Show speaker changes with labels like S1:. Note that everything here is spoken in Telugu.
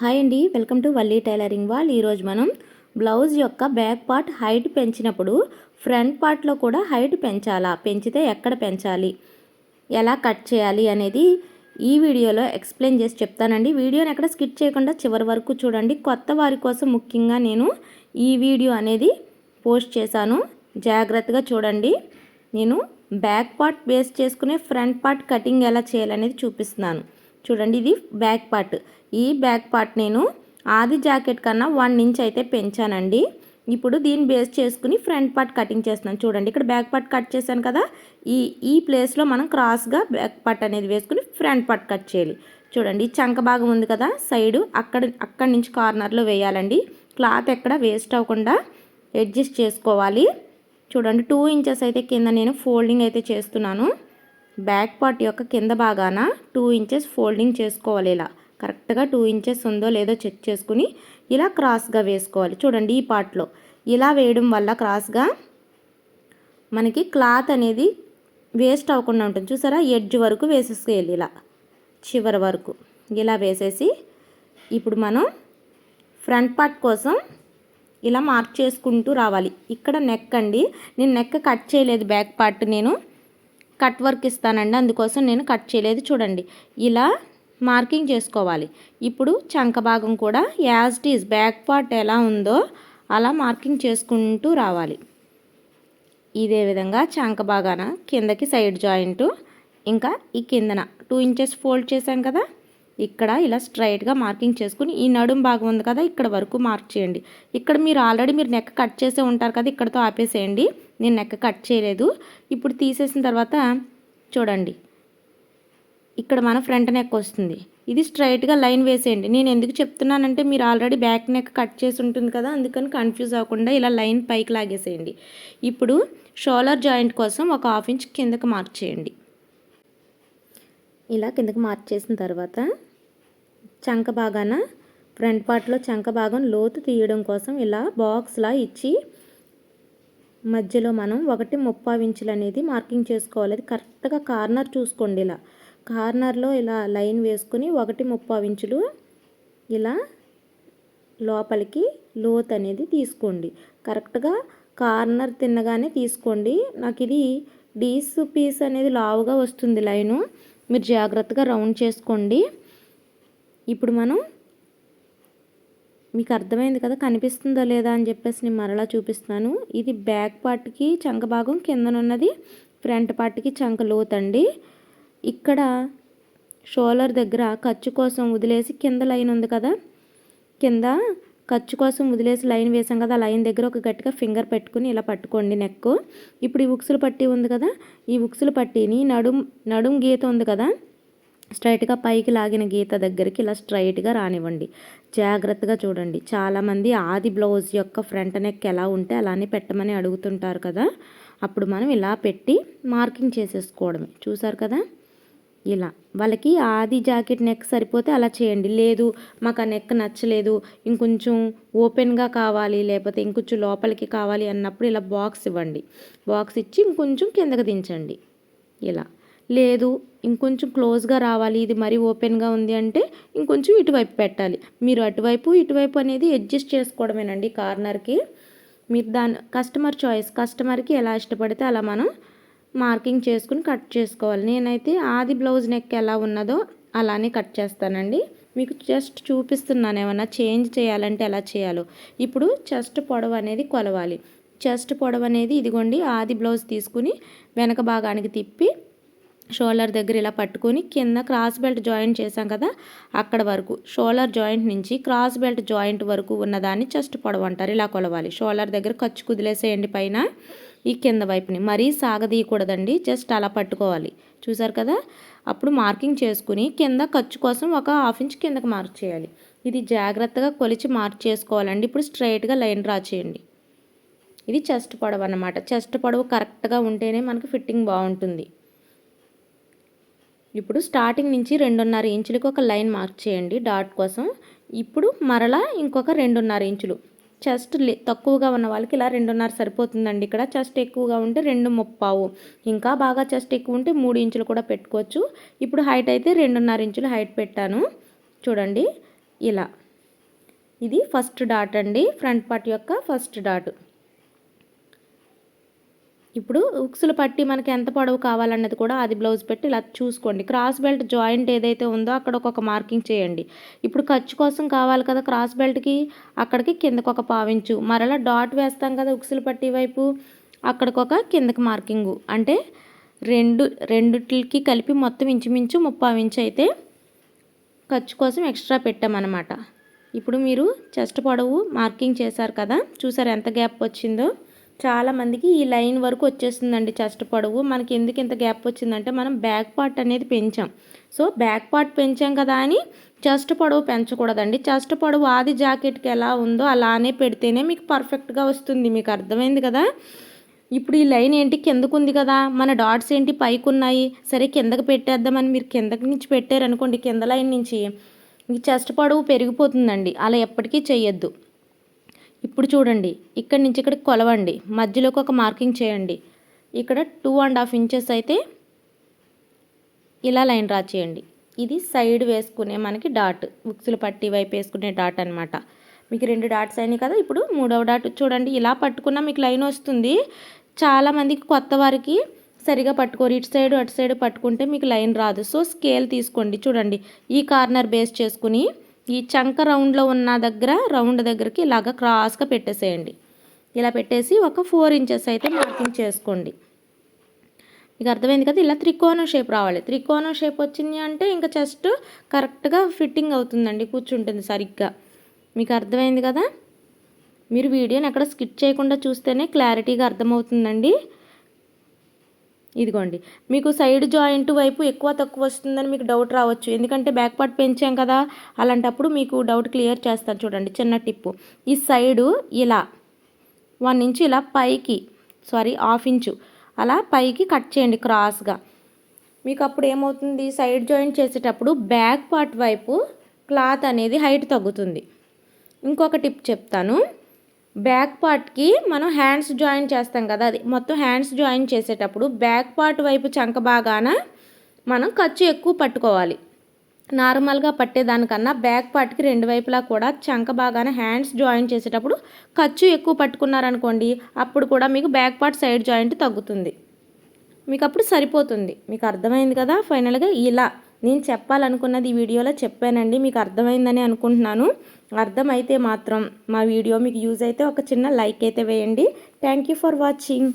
S1: హాయ్ అండి welcome to Valli tailoring wall. ఈరోజు మనం బ్లౌజ్ యొక్క బ్యాక్ పార్ట్ హైట్ పెంచినప్పుడు ఫ్రంట్ పార్ట్లో కూడా హైట్ పెంచాలా? పెంచితే ఎక్కడ పెంచాలి? ఎలా కట్ చేయాలి అనేది ఈ వీడియోలో ఎక్స్ప్లెయిన్ చేసి చెప్తానండి. వీడియోని ఎక్కడ స్కిప్ చేయకుండా చివరి వరకు చూడండి. కొత్త వారి కోసం ముఖ్యంగా నేను ఈ వీడియో అనేది పోస్ట్ చేశాను. జాగ్రత్తగా చూడండి. నేను బ్యాక్ పార్ట్ బేస్ చేసుకునే ఫ్రంట్ పార్ట్ కటింగ్ ఎలా చేయాలనేది చూపిస్తున్నాను. చూడండి ఇది బ్యాక్ పార్ట్. ఈ బ్యాక్ పార్ట్ నేను ఆది జాకెట్ కన్నా వన్ ఇంచ్ అయితే పెంచానండి. ఇప్పుడు దీన్ని బేస్ చేసుకుని ఫ్రంట్ పార్ట్ కటింగ్ చేస్తున్నాను. చూడండి ఇక్కడ బ్యాక్ పార్ట్ కట్ చేశాను కదా. ఈ ఈ ప్లేస్లో మనం క్రాస్గా బ్యాక్ పార్ట్ అనేది వేసుకుని ఫ్రంట్ పార్ట్ కట్ చేయాలి. చూడండి చంక భాగం ఉంది కదా సైడు. అక్కడ అక్కడి నుంచి కార్నర్లో వేయాలండి. క్లాత్ ఎక్కడ వేస్ట్ అవ్వకుండా అడ్జస్ట్ చేసుకోవాలి. చూడండి టూ ఇంచెస్ అయితే కింద నేను ఫోల్డింగ్ అయితే చేస్తున్నాను. బ్యాక్ పార్ట్ యొక్క కింద భాగాన టూ ఇంచెస్ ఫోల్డింగ్ చేసుకోవాలి ఇలా. కరెక్ట్గా టూ ఇంచెస్ ఉందో లేదో చెక్ చేసుకుని ఇలా క్రాస్గా వేసుకోవాలి. చూడండి ఈ పార్ట్లో. ఇలా వేయడం వల్ల క్రాస్గా మనకి క్లాత్ అనేది వేస్ట్ అవ్వకుండా ఉంటుంది. చూసారా? ఎడ్జ్ వరకు వేసేసేయాలి ఇలా. చివరి వరకు ఇలా వేసేసి ఇప్పుడు మనం ఫ్రంట్ పార్ట్ కోసం ఇలా మార్క్ చేసుకుంటూ రావాలి. ఇక్కడ నెక్ అండి. నేను నెక్ కట్ చేయలేదు బ్యాక్ పార్ట్ నేను. కట్ వర్క్ ఇస్తానండి. అందుకోసం నేను కట్ చేయలేదు. చూడండి ఇలా మార్కింగ్ చేసుకోవాలి. ఇప్పుడు చంక భాగం కూడా యాజ్ ఈజ్ బ్యాక్ పార్ట్ ఎలా ఉందో అలా మార్కింగ్ చేసుకుంటూ రావాలి. ఇదే విధంగా చంక భాగాన కిందకి సైడ్ జాయింట్ ఇంకా ఈ కిందన టూ ఇంచెస్ ఫోల్డ్ చేశాం కదా ఇక్కడ ఇలా స్ట్రైట్గా మార్కింగ్ చేసుకుని ఈ నడుం భాగం ఉంది కదా ఇక్కడ వరకు మార్క్ చేయండి. ఇక్కడ మీరు ఆల్రెడీ మీరు నెక్ కట్ చేసే ఉంటారు కదా ఇక్కడతో ఆపేసేయండి. నేను నెక్ కట్ చేయలేదు. ఇప్పుడు తీసేసిన తర్వాత చూడండి. ఇక్కడ మన ఫ్రంట్ నెక్ వస్తుంది. ఇది స్ట్రైట్గా లైన్ వేసేయండి. నేను ఎందుకు చెప్తున్నానంటే మీరు ఆల్రెడీ బ్యాక్ నెక్ కట్ చేసి ఉంటుంది కదా అందుకని కన్ఫ్యూజ్ అవ్వకుండా ఇలా లైన్ పైకి లాగేసేయండి. ఇప్పుడు షోలర్ జాయింట్ కోసం ఒక హాఫ్ ఇంచ్ కిందకి మార్క్ చేయండి. ఇలా కిందకు మార్క్ చేసిన తర్వాత చంక భాగాన ఫ్రంట్ పార్ట్లో చంక భాగం లోతు తీయడం కోసం ఇలా బాక్స్లా ఇచ్చి మధ్యలో మనం ఒకటి ముప్పై ఇంచులు అనేది మార్కింగ్ చేసుకోవాలి. అది కరెక్ట్గా కార్నర్ చూసుకోండి ఇలా. కార్నర్లో ఇలా లైన్ వేసుకుని ఒకటి ముప్పై ఇంచులు ఇలా లోపలికి లోత్ అనేది తీసుకోండి. కరెక్ట్గా కార్నర్ తిన్నగానే తీసుకోండి. నాకు ఇది డీస్ పీస్ అనేది లావుగా వస్తుంది లైను. మీరు జాగ్రత్తగా రౌండ్ చేసుకోండి. ఇప్పుడు మనం మీకు అర్థమైంది కదా కనిపిస్తుందో లేదా అని చెప్పేసి నేను మరలా చూపిస్తాను ఇది బ్యాక్ పార్ట్కి చంక భాగం కిందనున్నది ఫ్రంట్ పార్ట్కి చంక లోతండి. ఇక్కడ షోలర్ దగ్గర ఖర్చు కోసం వదిలేసి కింద లైన్ ఉంది కదా కింద ఖర్చు కోసం వదిలేసి లైన్ వేసాం కదా ఆ లైన్ దగ్గర ఒక గట్టిగా ఫింగర్ పెట్టుకుని ఇలా పట్టుకోండి నెక్ ఇప్పుడు ఈ ఉక్సులు పట్టి ఉంది కదా ఈ ఉక్సులు పట్టిని నడుం నడుం గీత ఉంది కదా స్ట్రైట్గా పైకి లాగిన గీత దగ్గరికి ఇలా స్ట్రైట్గా రానివ్వండి. జాగ్రత్తగా చూడండి. చాలామంది ఆది బ్లౌజ్ యొక్క ఫ్రంట్ నెక్ ఎలా ఉంటే అలానే పెట్టమని అడుగుతుంటారు కదా. అప్పుడు మనం ఇలా పెట్టి మార్కింగ్ చేసేసుకోవడమే. చూసారు కదా? ఇలా. వాళ్ళకి ఆది జాకెట్ నెక్ సరిపోతే అలా చేయండి. లేదు మాకు ఆ నెక్ నచ్చలేదు ఇంకొంచెం ఓపెన్గా కావాలి లేకపోతే ఇంకొంచెం లోపలికి కావాలి అన్నప్పుడు ఇలా బాక్స్ ఇవ్వండి. బాక్స్ ఇచ్చి ఇంకొంచెం కిందకి దించండి. ఇలా. లేదు ఇంకొంచెం క్లోజ్గా రావాలి ఇది మరీ ఓపెన్గా ఉంది అంటే ఇంకొంచెం ఇటువైపు పెట్టాలి. మీరు అటువైపు ఇటువైపు అనేది అడ్జస్ట్ చేసుకోవడమేనండి కార్నర్కి. మీరు దాని కస్టమర్ చాయిస్ కస్టమర్కి ఎలా ఇష్టపడితే అలా మనం మార్కింగ్ చేసుకుని కట్ చేసుకోవాలి. నేనైతే ఆది బ్లౌజ్ నెక్ ఎలా ఉన్నదో అలానే కట్ చేస్తానండి. మీకు జస్ట్ చూపిస్తున్నాను ఏమన్నా చేంజ్ చేయాలంటే ఎలా చేయాలో. ఇప్పుడు చెస్ట్ పొడవు అనేది కొలవాలి. చెస్ట్ పొడవు అనేది ఇదిగోండి ఆది బ్లౌజ్ తీసుకుని వెనక భాగానికి తిప్పి షోల్డర్ దగ్గర ఇలా పట్టుకొని కింద క్రాస్ బెల్ట్ జాయింట్ చేసాం కదా అక్కడ వరకు. షోల్డర్ జాయింట్ నుంచి క్రాస్ బెల్ట్ జాయింట్ వరకు ఉన్నదాన్ని చెస్ట్ పొడవు అంటారు. ఇలా కొలవాలి. షోల్డర్ దగ్గర ఖర్చు కుదిలేసేయండి పైన ఈ కింద వైపుని. మరీ సాగదీయకూడదండి. జస్ట్ అలా పట్టుకోవాలి. చూసారు కదా? అప్పుడు మార్కింగ్ చేసుకుని కింద ఖర్చు కోసం ఒక హాఫ్ ఇంచ్ కిందకి మార్క్ చేయాలి. ఇది జాగ్రత్తగా కొలిచి మార్క్ చేసుకోవాలండి. ఇప్పుడు స్ట్రైట్గా లైన్ డ్రా చేయండి. ఇది చెస్ట్ పొడవు అన్నమాట. చెస్ట్ పొడవు కరెక్ట్గా ఉంటేనే మనకు ఫిట్టింగ్ బాగుంటుంది. ఇప్పుడు స్టార్టింగ్ నుంచి రెండున్నర ఇంచులకు ఒక లైన్ మార్క్ చేయండి డాట్ కోసం. ఇప్పుడు మరలా ఇంకొక రెండున్నర ఇంచులు. చెస్ట్ తక్కువగా ఉన్న వాళ్ళకి ఇలా రెండున్నర సరిపోతుందండి. ఇక్కడ చెస్ట్ ఎక్కువగా ఉంటే రెండు ముప్పావు. ఇంకా బాగా చెస్ట్ ఎక్కువ ఉంటే మూడు ఇంచులు కూడా పెట్టుకోవచ్చు. ఇప్పుడు హైట్ అయితే రెండున్నర ఇంచులు హైట్ పెట్టాను. చూడండి ఇలా. ఇది ఫస్ట్ డాట్ అండి. ఫ్రంట్ పార్ట్ యొక్క ఫస్ట్ డాట్. ఇప్పుడు ఉక్సులు పట్టి మనకి ఎంత పొడవు కావాలన్నది కూడా అది బ్లౌజ్ పెట్టి ఇలా చూసుకోండి. క్రాస్ బెల్ట్ జాయింట్ ఏదైతే ఉందో అక్కడ ఒక మార్కింగ్ చేయండి. ఇప్పుడు ఖర్చు కోసం కావాలి కదా క్రాస్ బెల్ట్కి? అక్కడికి కిందకు ఒక పావించు. మరలా డాట్ వేస్తాం కదా ఉక్సులు పట్టి వైపు. అక్కడికొక కిందకి మార్కింగు. అంటే రెండు రెండుకి కలిపి మొత్తం ఇంచుమించు ముప్పై ఇంచు అయితే ఖర్చు కోసం ఎక్స్ట్రా పెట్టామన్నమాట. ఇప్పుడు మీరు చెస్ట్ పొడవు మార్కింగ్ చేశారు కదా? చూసారు ఎంత గ్యాప్ వచ్చిందో? చాలామందికి ఈ లైన్ వరకు వచ్చేస్తుందండి చెస్ట్ పొడవు. మనకి ఎందుకు ఇంత గ్యాప్ వచ్చిందంటే మనం బ్యాక్ పార్ట్ అనేది పెంచాం. సో బ్యాక్ పార్ట్ పెంచాం కదా అని చెస్ట్ పొడవు పెంచకూడదండి. చెస్ట్ పొడవు ఆది జాకెట్కి ఎలా ఉందో అలానే పెడితేనే మీకు పర్ఫెక్ట్గా వస్తుంది. మీకు అర్థమైంది కదా? ఇప్పుడు ఈ లైన్ ఏంటి? కిందకు ఉంది కదా. మన డాట్స్ ఏంటి? పైకి ఉన్నాయి సరే కిందకు పెట్టేద్దామని మీరు కిందకి నుంచి పెట్టారనుకోండి కింద లైన్ నుంచి ఈ చెస్ట్ పొడవు పెరిగిపోతుందండి. అలా ఎప్పటికీ చేయొద్దు ఇప్పుడు చూడండి ఇక్కడి నుంచి ఇక్కడికి కొలవండి. మధ్యలోకి ఒక మార్కింగ్ చేయండి. ఇక్కడ టూ అండ్ హాఫ్ ఇంచెస్ అయితే ఇలా లైన్ డ్రా చేయండి. ఇది సైడ్ వేసుకునే మనకి డాట్ బుక్స్లు పట్టి వైపు వేసుకునే డాట్ అనమాట మీకు రెండు డాట్స్ అయినాయి కదా ఇప్పుడు మూడవ డాట్ చూడండి ఇలా పట్టుకున్నా మీకు లైన్ వస్తుంది. చాలామందికి కొత్త వారికి సరిగా పట్టుకోరు. ఇటు సైడ్ అటు సైడ్ పట్టుకుంటే మీకు లైన్ రాదు. సో స్కేల్ తీసుకోండి. చూడండి ఈ కార్నర్ బేస్ చేసుకుని ఈ చంక రౌండ్లో ఉన్న దగ్గర రౌండ్ దగ్గరికి ఇలాగ క్రాస్గా పెట్టేసేయండి. ఇలా పెట్టేసి ఒక ఫోర్ ఇంచెస్ అయితే మార్కింగ్ చేసుకోండి. మీకు అర్థమైంది కదా? ఇలా త్రికోణం షేప్ రావాలి. త్రికోణం షేప్ వచ్చింది అంటే ఇంకా జస్ట్ కరెక్ట్గా ఫిట్టింగ్ అవుతుందండి కూర్చుంటుంది సరిగ్గా. మీకు అర్థమైంది కదా? మీరు వీడియోని ఎక్కడ స్కిప్ చేయకుండా చూస్తేనే క్లారిటీగా అర్థమవుతుందండి. ఇదిగోండి. మీకు సైడ్ జాయింట్ వైపు ఎక్కువ తక్కువ వస్తుందని మీకు డౌట్ రావచ్చు. ఎందుకంటే బ్యాక్ పార్ట్ పెంచాం కదా అలాంటప్పుడు మీకు డౌట్ క్లియర్ చేస్తాను చూడండి. చిన్న టిప్పు. ఈ సైడు ఇలా వన్ ఇంచు ఇలా పైకి సారీ హాఫ్ ఇంచు అలా పైకి కట్ చేయండి క్రాస్గా. మీకు అప్పుడు ఏమవుతుంది? సైడ్ జాయింట్ చేసేటప్పుడు బ్యాక్ పార్ట్ వైపు క్లాత్ అనేది హైట్ తగ్గుతుంది. ఇంకొక టిప్ చెప్తాను. బ్యాక్ పార్ట్కి మనం హ్యాండ్స్ జాయిన్ చేస్తాం కదా అది మొత్తం హ్యాండ్స్ జాయిన్ చేసేటప్పుడు బ్యాక్ పార్ట్ వైపు చంక బాగాన మనం ఖర్చు ఎక్కువ పట్టుకోవాలి. నార్మల్గా పట్టేదానికన్నా బ్యాక్ పార్ట్కి రెండు వైపులా కూడా చంక బాగాన హ్యాండ్స్ జాయిన్ చేసేటప్పుడు ఖర్చు ఎక్కువ పట్టుకున్నారనుకోండి అప్పుడు కూడా మీకు బ్యాక్ పార్ట్ సైడ్ జాయింట్ తగ్గుతుంది. మీకు అప్పుడు సరిపోతుంది. మీకు అర్థమైంది కదా? ఫైనల్గా ఇలా నేను చెప్పాలనుకున్నది ఈ వీడియోలో చెప్పానండి మీకు అర్థమైందని అనుకుంటున్నాను. అర్థమైతే మాత్రం మా వీడియో మీకు యూజ్ అయితే ఒక చిన్న లైక్ అయితే వేయండి. Thank you for watching